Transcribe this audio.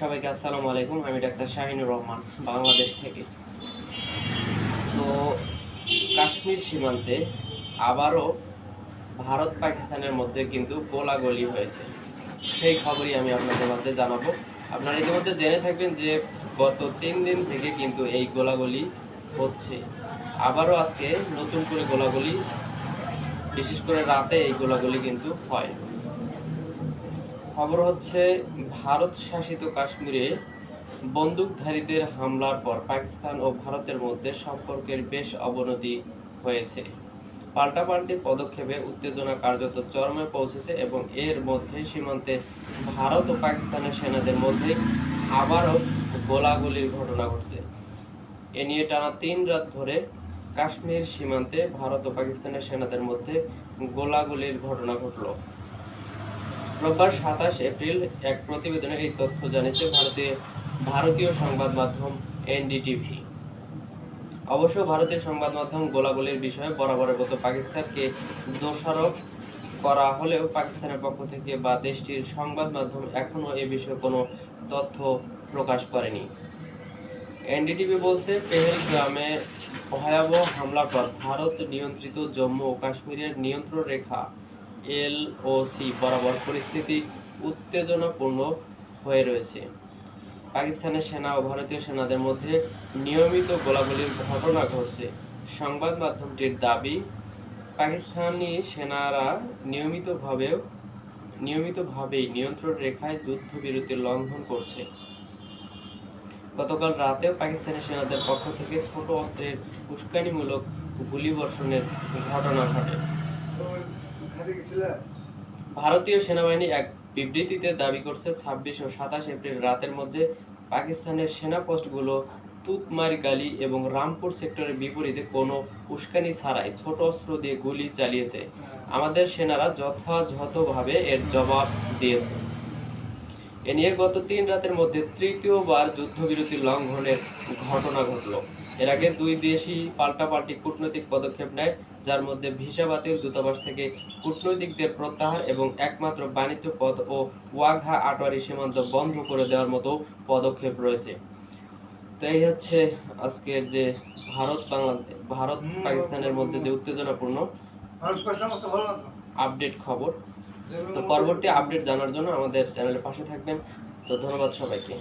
সবাইকে আসসালামু আলাইকুম, আমি ডাক্তার শাহিনুর রহমান, বাংলাদেশ থেকে। তো কাশ্মীর সীমান্তে আবারও ভারত পাকিস্তানের মধ্যে কিন্তু গোলাগুলি হয়েছে। সেই খবরই আমি আপনাদের মধ্যে জানাব। আপনারা ইতিমধ্যে জেনে থাকবেন যে গত তিন দিন থেকে কিন্তু এই গোলাগুলি হচ্ছে। আবারও আজকে নতুন করে গোলাগুলি, বিশেষ করে রাতে এই গোলাগুলি কিন্তু হয়। খবর হচ্ছে, ভারত শাসিত কাশ্মীরে বন্দুকধারীদের হামলার পর পাকিস্তান ও ভারতের মধ্যে সম্পর্কের বেশ অবনতি হয়েছে। পাল্টাপাল্টি পদক্ষেপে উত্তেজনা কার্যত চরমে পৌঁছেছে এবং এর মধ্যে সীমান্তে ভারত ও পাকিস্তানের সেনাদের মধ্যে আবারও গোলাগুলির ঘটনা ঘটছে। এ নিয়ে টানা তিন রাত ধরে কাশ্মীর সীমান্তে ভারত ও পাকিস্তানের সেনাদের মধ্যে গোলাগুলির ঘটনা ঘটলো। রোববার সাতাশ এপ্রিল এক প্রতিবেদনে এই তথ্য জানিয়েছে ভারতীয় ভারতীয় সংবাদ মাধ্যম এনডিটিভি। অবশ্য ভারতীয় সংবাদ মাধ্যম গোলাগুলির বিষয়ে বরাবরের মতো পাকিস্তানকে দোষারোপ করা হলেও পাকিস্তানের পক্ষ থেকে বা দেশটির সংবাদ মাধ্যম এখনও এ বিষয়ে কোনো তথ্য প্রকাশ করেনি। এনডিটিভি বলছে পেহেল গ্রামে ভয়াবহ হামলার পর ভারত নিয়ন্ত্রিত জম্মু ও কাশ্মীরের নিয়ন্ত্রণ রেখা এলওসি বরাবর পরিস্থিতি উত্তেজনাপূর্ণ হয়ে রয়েছে। পাকিস্তানের সেনা ও ভারতীয় সেনাদের মধ্যে নিয়মিত গোলাগুলির ঘটনা ঘটছে। সংবাদ মাধ্যমটির দাবি, পাকিস্তানি সেনারা নিয়মিতভাবেও নিয়মিতভাবেই নিয়ন্ত্রণ রেখায় যুদ্ধবিরতি লঙ্ঘন করছে। গতকাল রাতেও পাকিস্তানি সেনাদের পক্ষ থেকে ছোট অস্ত্রের উস্কানিমূলক গুলিবর্ষণের ঘটনা ঘটে। ভারতীয় সেনাবাহিনী এক বিবৃতিতে দাবি করছে ছাব্বিশ ও সাতাশ এপ্রিল রাতের মধ্যে পাকিস্তানের সেনা পোস্টগুলো তুতমারি গালি এবং রামপুর সেক্টরের বিপরীতে কোনো উস্কানি ছাড়াই ছোট অস্ত্র দিয়ে গুলি চালিয়েছে। আমাদের সেনারা যথাযথভাবে এর জবাব দিয়েছে। এ নিয়ে গত তিন রাতের মধ্যে তৃতীয়বার যুদ্ধবিরতি লঙ্ঘনের ঘটনা ঘটল। এর আগে দুই দেশই পাল্টাপাল্টি কূটনৈতিক পদক্ষেপ নেয় যার মধ্যে ভিসা বাতিল দূতাবাস থেকে কূটনৈতিকদের প্রত্যাহার এবং একমাত্র বাণিজ্য পথ ও ওয়াঘা আটোয়ারি সীমান্ত বন্ধ করে দেওয়ার মতো পদক্ষেপ রয়েছে। তো এই হচ্ছে আজকের যে ভারত বাংলাদেশ ভারত পাকিস্তানের মধ্যে যে উত্তেজনাপূর্ণ আপডেট খবর। তো পরবর্তী আপডেট জানার জন্য আমাদের চ্যানেলের পাশে থাকবেন। তো ধন্যবাদ সবাইকে।